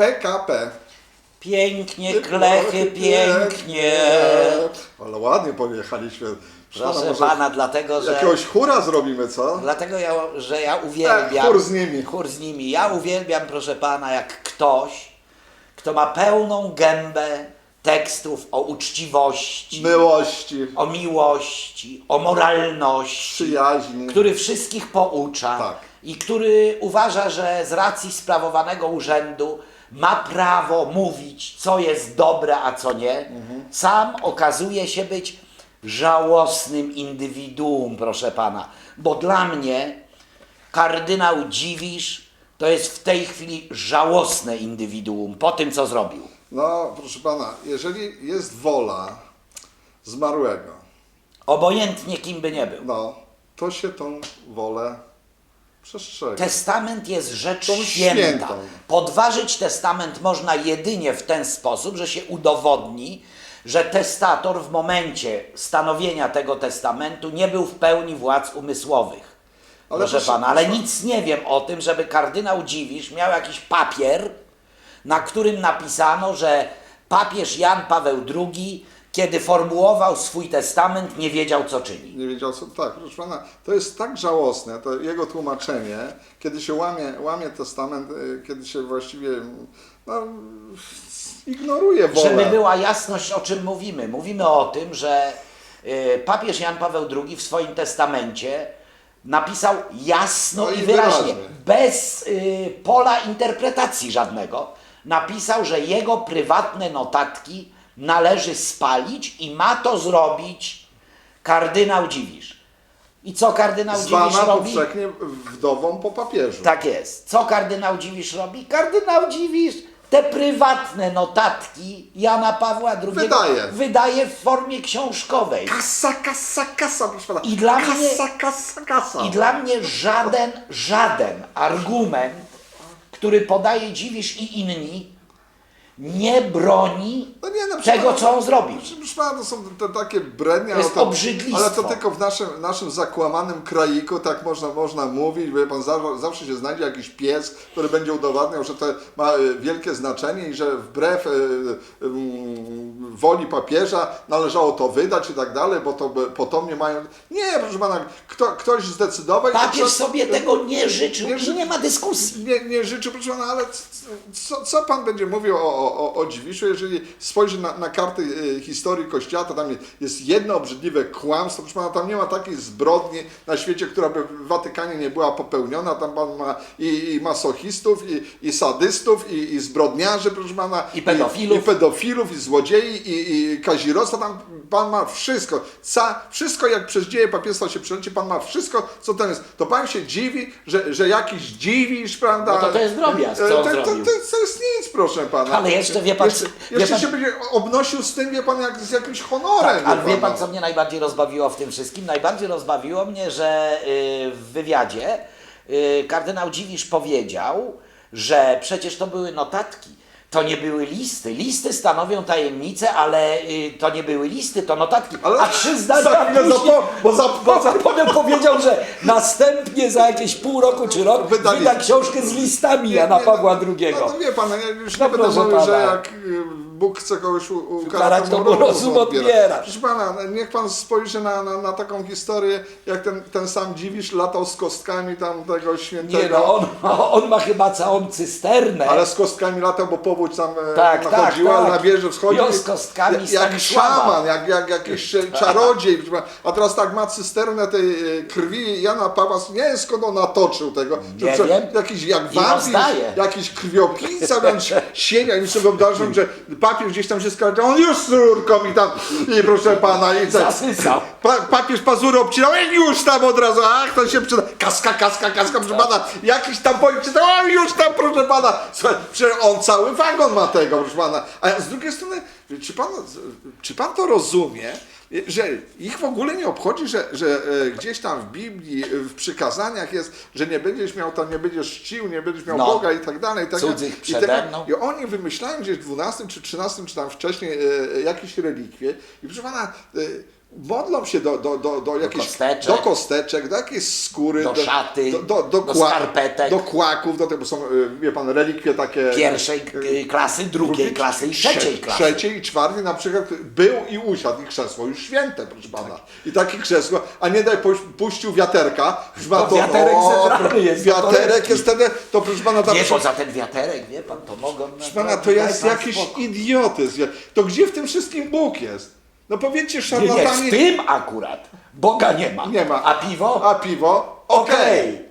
PKP. Pięknie, klechy, pięknie. Ale ładnie pojechaliśmy. Proszę może pana, dlatego że. Jakiegoś chóra zrobimy, co? Dlatego, ja, że ja uwielbiam. E, chór z nimi. Chór z nimi. Ja uwielbiam, proszę pana, jak ktoś, kto ma pełną gębę tekstów o uczciwości, Miłości, o miłości, o moralności, przyjaźni. który wszystkich poucza Tak. i który uważa, że z racji sprawowanego urzędu ma prawo mówić, co jest dobre, a co nie, sam okazuje się być żałosnym indywiduum, proszę pana. Bo dla mnie kardynał Dziwisz to jest w tej chwili żałosne indywiduum po tym, co zrobił. No, proszę pana, jeżeli jest wola zmarłego, Obojętnie kim by nie był. no, to się tą wolę przestrzega. Testament jest rzecz Tą święta. świętą. Podważyć testament można jedynie w ten sposób, że się udowodni, że testator w momencie stanowienia tego testamentu nie był w pełni władz umysłowych. Ale proszę proszę- pana, ale nic nie wiem o tym, żeby kardynał Dziwisz miał jakiś papier, na którym napisano, że papież Jan Paweł II, kiedy formułował swój testament, nie wiedział, co czyni. Nie wiedział co. Tak, proszę pana, to jest tak żałosne, to jego tłumaczenie, kiedy się łamie, łamie testament, y, kiedy się właściwie no, ignoruje wolę. Żeby była jasność, o czym mówimy. Mówimy o tym, że y, papież Jan Paweł II w swoim testamencie napisał jasno No i i wyraźnie, wyraźnie. bez y, pola interpretacji żadnego, napisał, że jego prywatne notatki należy spalić i ma to zrobić kardynał Dziwisz. I co kardynał Dziwisz Zwana robi? powszechnie wdową po papieżu. Tak jest. Co kardynał Dziwisz robi? Kardynał Dziwisz te prywatne notatki Jana Pawła II Wydaje. wydaje w formie książkowej. Kasa, kasa, kasa, proszę pana. I dla kasa, mnie- kasa, kasa. I dla mnie żaden, żaden argument, który podaje Dziwisz i inni, nie broni No nie, no, tego, co on zrobił. Proszę pana, to są te takie brednie, To jest ale obrzydlistwo. ale to tylko w naszym, naszym zakłamanym kraiku tak można, można mówić, wie pan, zawsze, się znajdzie jakiś pies, który będzie udowadniał, że to ma e, wielkie znaczenie i że wbrew e, em, woli papieża należało to wydać i tak dalej, bo to potomnie mają... Nie, proszę pana, kto, ktoś zdecydował... Papież sobie tego nie życzył Nie nie ma dyskusji. nie, nie życzę, proszę pana, ale co, co pan będzie mówił o, o, o, o Dziwiszu, jeżeli spojrzy na, na karty y, historii Kościoła, to tam jest jedno obrzydliwe kłamstwo, proszę pana, tam nie ma takiej zbrodni na świecie, która by w Watykanie nie była popełniona, tam pan ma i, i masochistów, i, i sadystów, i, i zbrodniarzy, proszę pana, I pedofilów. i, i pedofilów, i złodziei, i, i kazirostwa, tam pan ma wszystko, Ca, wszystko jak przez dzieje papiestwa się przeleci, pan ma wszystko, co tam jest. To pan się dziwi, że, że jakiś dziwisz, prawda? No to to jest drobiazg, co E, on to, to, to, to jest nic, proszę pana. Ale jeszcze wie pan, Jeszcze, wie jeszcze pan- się będzie obnosił z tym, wie pan, jak z jakimś honorem. Tak, ale wie pan, co mnie najbardziej rozbawiło w tym wszystkim? Najbardziej rozbawiło mnie, że y, w wywiadzie y, kardynał Dziwisz powiedział, że przecież to były notatki. To nie były listy. Listy stanowią tajemnicę, ale y, to nie były listy, to notatki. Ale A trzy zdania za chwilę później, zapo- bo za- bo za potem powiedział, że następnie za jakieś pół roku czy rok Wydali- wyda książkę z listami Jana Pawła no, II. No to wie pan, ja już No nie będę proszę mówił, że pana. jak y, Bóg chce kogoś u- ukarać, to mu rozum odbiera. Proszę pana, niech pan spojrzy na, na, na taką historię, jak ten, ten sam Dziwisz latał z kostkami tam tego świętego. Nie no, on, on ma chyba całą cysternę. Ale z kostkami latał, bo powódź tam e, Tak, tak, nachodziła, tak. na wieżę wschodził. I on z kostkami jak, jak szaman, jak, jak jakiś czarodziej. A teraz tak ma cysternę tej e, krwi Jana Pawła. Nie wiem skąd on natoczył tego. Nie Czy- wiem. Jakiś jak wampir, jakiś krwiopijca, więc sienia i sobie wyobrażam, że papież gdzieś tam się skarżył, on już z rurką i tam, i proszę pana, i tak. Pa, papież pazury obcinał, i już tam od razu, ach, to się przyda. Kaska, kaska, kaska, proszę pana, jakiś tam czytał, a już tam, proszę pana. Słuchaj, przecież on cały wagon ma tego, proszę pana. A z drugiej strony, czy pan, czy pan to rozumie, że ich w ogóle nie obchodzi, że, że e, gdzieś tam w Biblii, w przykazaniach jest, że nie będziesz miał tam, nie będziesz czcił, nie będziesz miał No. Boga i tak dalej. i Tak Cudzych dalej. I, przede mną. I oni wymyślają gdzieś w 12 czy 13 czy tam wcześniej e, jakieś relikwie i proszę pana, e, modlą się do, do, do, do jakichś kosteczek. do kosteczek, do jakiejś skóry, Do szaty, do, do, do, do kła- skarpetek. do kłaków, do tego, są, y, wie pan, relikwie takie Pierwszej y, klasy, drugiej klasy i trzeciej trze- klasy. Trzeciej i czwartej na przykład był i usiadł i krzesło już święte, proszę pana. I takie krzesło, a nie daj puś- puścił wiaterka, proszę pana, To wiaterek zebrany jest do Wiaterek jest wtedy, to proszę pana tam Nie, bo za ten wiaterek, wie pan, to mogą... Proszę pana, to jest jakiś idiotyzm. To gdzie w tym wszystkim Bóg jest? No powiedzcie Nie, szarlatani... w tym akurat Boga nie ma. Nie ma. A piwo? A piwo? Okej.